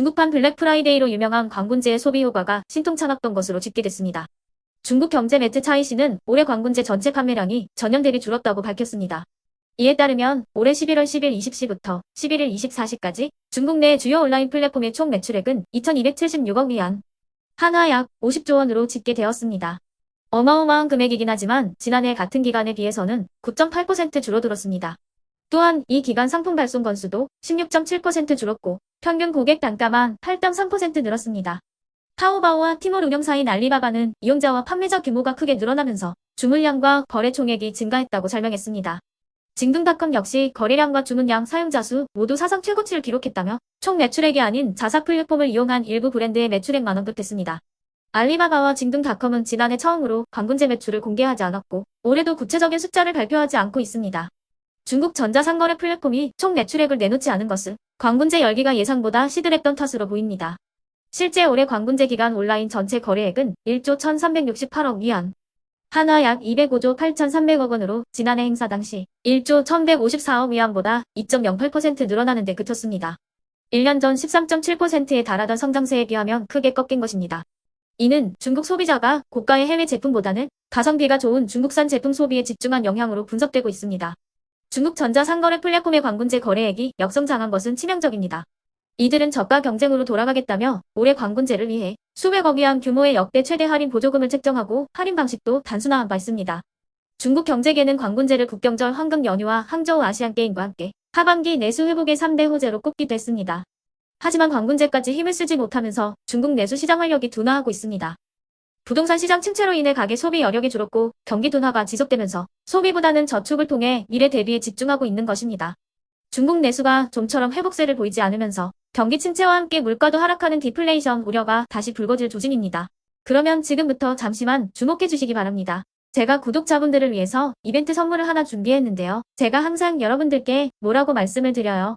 중국판 블랙 프라이데이로 유명한 광군제의 소비 효과가 신통찮았던 것으로 집계됐습니다. 중국 경제 매트 차이시는 올해 광군제 전체 판매량이 전년 대비 줄었다고 밝혔습니다. 이에 따르면 올해 11월 10일 20시부터 11일 24시까지 중국 내 주요 온라인 플랫폼의 총 매출액은 2276억 위안, 한화 약 50조 원으로 집계되었습니다. 어마어마한 금액이긴 하지만 지난해 같은 기간에 비해서는 9.8% 줄어들었습니다. 또한 이 기간 상품 발송 건수도 16.7% 줄었고 평균 고객 단가만 8.3% 늘었습니다. 타오바오와 티몰 운영사인 알리바바는 이용자와 판매자 규모가 크게 늘어나면서 주문량과 거래 총액이 증가했다고 설명했습니다. 징등닷컴 역시 거래량과 주문량, 사용자 수 모두 사상 최고치를 기록했다며 총 매출액이 아닌 자사 플랫폼을 이용한 일부 브랜드의 매출액만 언급했습니다. 알리바바와 징등닷컴은 지난해 처음으로 광군제 매출을 공개하지 않았고 올해도 구체적인 숫자를 발표하지 않고 있습니다. 중국 전자상거래 플랫폼이 총 매출액을 내놓지 않은 것은 광군제 열기가 예상보다 시들했던 탓으로 보입니다. 실제 올해 광군제 기간 온라인 전체 거래액은 1조 1368억 위안, 한화 약 205조 8,300억 원으로 지난해 행사 당시 1조 1,154억 위안보다 2.08% 늘어나는 데 그쳤습니다. 1년 전 13.7%에 달하던 성장세에 비하면 크게 꺾인 것입니다. 이는 중국 소비자가 고가의 해외 제품보다는 가성비가 좋은 중국산 제품 소비에 집중한 영향으로 분석되고 있습니다. 중국 전자상거래 플랫폼의 광군제 거래액이 역성장한 것은 치명적입니다. 이들은 저가 경쟁으로 돌아가겠다며 올해 광군제를 위해 수백억 위안 규모의 역대 최대 할인 보조금을 책정하고 할인 방식도 단순화한 바 있습니다. 중국 경제계는 광군제를 국경절 황금 연휴와 항저우 아시안게임과 함께 하반기 내수 회복의 3대 호재로 꼽기도 했습니다. 하지만 광군제까지 힘을 쓰지 못하면서 중국 내수 시장 활력이 둔화하고 있습니다. 부동산 시장 침체로 인해 가계 소비 여력이 줄었고 경기 둔화가 지속되면서 소비보다는 저축을 통해 미래 대비에 집중하고 있는 것입니다. 중국 내수가 좀처럼 회복세를 보이지 않으면서 경기 침체와 함께 물가도 하락하는 디플레이션 우려가 다시 불거질 조짐입니다. 그러면 지금부터 잠시만 주목해 주시기 바랍니다. 제가 구독자분들을 위해서 이벤트 선물을 하나 준비했는데요. 제가 항상 여러분들께 뭐라고 말씀을 드려요.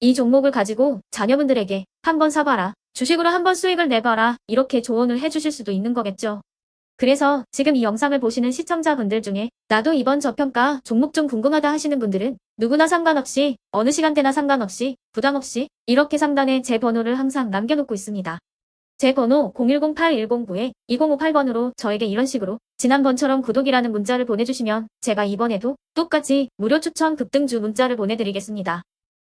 이 종목을 가지고 자녀분들에게 한번 사봐라. 주식으로 한번 수익을 내봐라. 이렇게 조언을 해주실 수도 있는 거겠죠. 그래서 지금 이 영상을 보시는 시청자분들 중에 나도 이번 저평가 종목 좀 궁금하다 하시는 분들은 누구나 상관없이 어느 시간대나 상관없이 부담 없이 이렇게 상단에 제 번호를 항상 남겨놓고 있습니다. 제 번호 010-8109-2058번으로 저에게 이런 식으로 지난번처럼 구독이라는 문자를 보내주시면 제가 이번에도 똑같이 무료 추천 급등주 문자를 보내드리겠습니다.